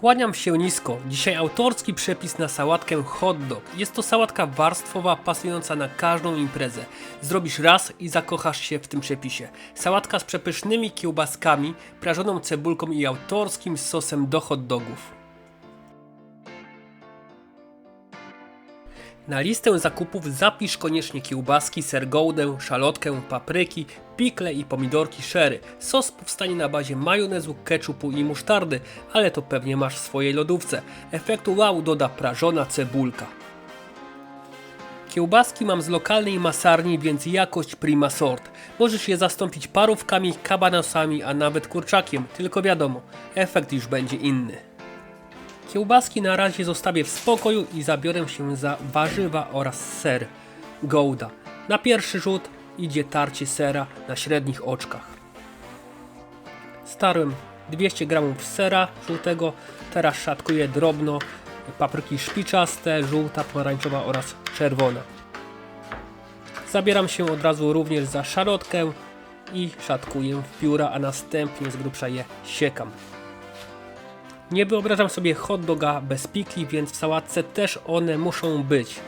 Kłaniam się nisko. Dzisiaj autorski przepis na sałatkę hot dog. Jest to sałatka warstwowa, pasująca na każdą imprezę. Zrobisz raz i zakochasz się w tym przepisie. Sałatka z przepysznymi kiełbaskami, prażoną cebulką i autorskim sosem do hot dogów. Na listę zakupów zapisz koniecznie kiełbaski, sergołdę, szalotkę, papryki, pikle i pomidorki sherry. Sos powstanie na bazie majonezu, ketchupu i musztardy, ale to pewnie masz w swojej lodówce. Efektu wow doda prażona cebulka. Kiełbaski mam z lokalnej masarni, więc jakość prima sort. Możesz je zastąpić parówkami, kabanosami, a nawet kurczakiem, tylko wiadomo, efekt już będzie inny. Kiełbaski na razie zostawię w spokoju i zabiorę się za warzywa oraz ser. Gouda. Na pierwszy rzut idzie tarcie sera na średnich oczkach. Starłem 200 g sera żółtego, teraz szatkuję drobno papryki szpiczaste, żółta, pomarańczowa oraz czerwona. Zabieram się od razu również za szarotkę i szatkuję w pióra, a następnie z grubsza je siekam. Nie wyobrażam sobie hot doga bez pikli, więc w sałatce też one muszą być.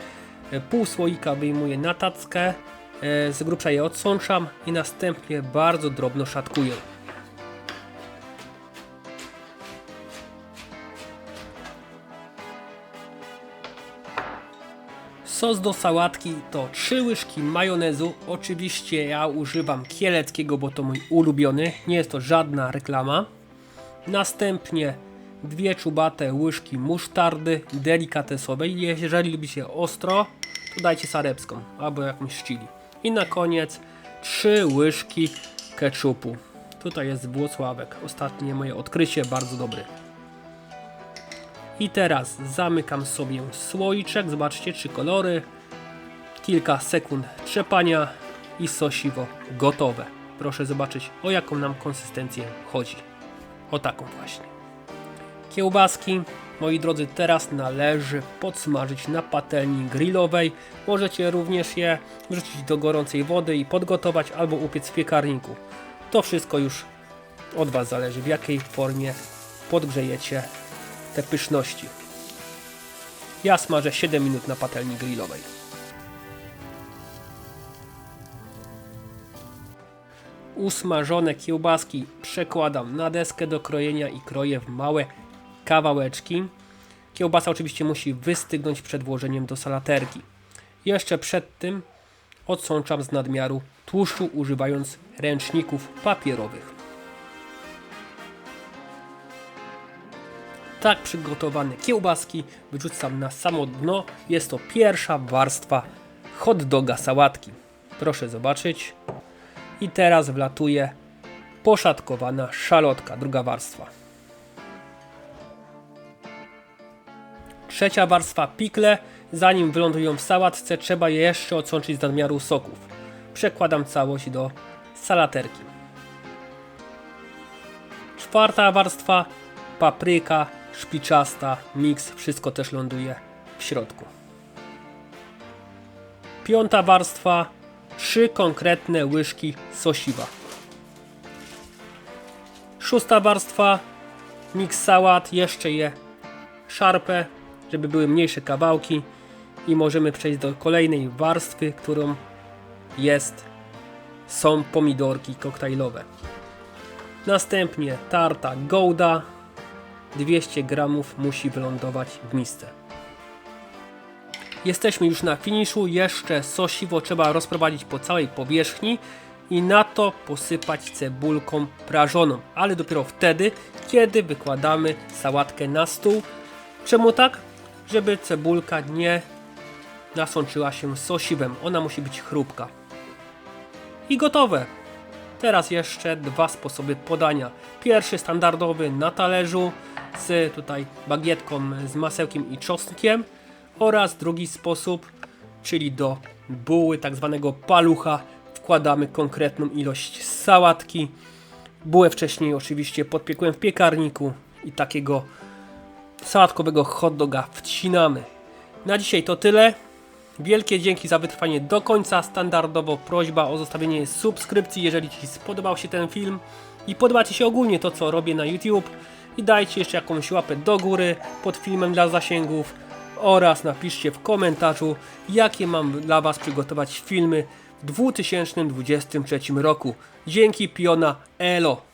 E, Pół słoika wyjmuję na tackę, e, z grubsza je odsączam i następnie bardzo drobno szatkuję. Sos do sałatki to 3 łyżki majonezu. Oczywiście ja używam kieleckiego, bo to mój ulubiony. Nie jest to żadna reklama. Następnie dwie czubate łyżki musztardy delikatesowej. Jeżeli lubicie ostro, to dajcie sarepską albo jakąś chili. I na koniec trzy łyżki ketchupu. Tutaj jest Włocławek. Ostatnie moje odkrycie, bardzo dobry. I teraz zamykam sobie słoiczek. Zobaczcie trzy kolory. Kilka sekund trzepania i sosiwo gotowe. Proszę zobaczyć o jaką nam konsystencję chodzi. O taką właśnie. Kiełbaski, moi drodzy, teraz należy podsmażyć na patelni grillowej. Możecie również je wrzucić do gorącej wody i podgotować albo upiec w piekarniku. To wszystko już od Was zależy, w jakiej formie podgrzejecie te pyszności. Ja smażę 7 minut na patelni grillowej. Usmażone kiełbaski przekładam na deskę do krojenia i kroję w małe kawałeczki. Kiełbasa oczywiście musi wystygnąć przed włożeniem do salaterki. Jeszcze przed tym odsączam z nadmiaru tłuszczu używając ręczników papierowych. Tak przygotowane kiełbaski wyrzucam na samo dno. Jest to pierwsza warstwa hot doga sałatki. Proszę zobaczyć. I teraz wlatuje poszatkowana szalotka, druga warstwa. Trzecia warstwa pikle. Zanim wylądują w sałatce, trzeba je jeszcze odsączyć z nadmiaru soków. Przekładam całość do salaterki. Czwarta warstwa papryka, szpiczasta, miks, wszystko też ląduje w środku. Piąta warstwa, trzy konkretne łyżki sosiwa. Szósta warstwa, miks sałat, jeszcze je szarpę, żeby były mniejsze kawałki i możemy przejść do kolejnej warstwy, którą jest są pomidorki koktajlowe. Następnie tarta gouda, 200 gramów musi wylądować w misce. Jesteśmy już na finiszu, jeszcze sosiwo trzeba rozprowadzić po całej powierzchni i na to posypać cebulką prażoną, ale dopiero wtedy, kiedy wykładamy sałatkę na stół. Czemu tak? Żeby cebulka nie nasączyła się sosiwem, ona musi być chrupka. I gotowe! Teraz jeszcze dwa sposoby podania. Pierwszy standardowy na talerzu z tutaj bagietką z masełkiem i czosnkiem oraz drugi sposób, czyli do buły tak zwanego palucha wkładamy konkretną ilość sałatki. Bułę wcześniej oczywiście podpiekłem w piekarniku i takiego sałatkowego hot doga wcinamy. Na dzisiaj to tyle. Wielkie dzięki za wytrwanie do końca. Standardowo prośba o zostawienie subskrypcji, jeżeli Ci spodobał się ten film i podoba Ci się ogólnie to, co robię na YouTube. i dajcie jeszcze jakąś łapę do góry pod filmem dla zasięgów oraz napiszcie w komentarzu, jakie mam dla Was przygotować filmy w 2023 roku. Dzięki Piona Elo!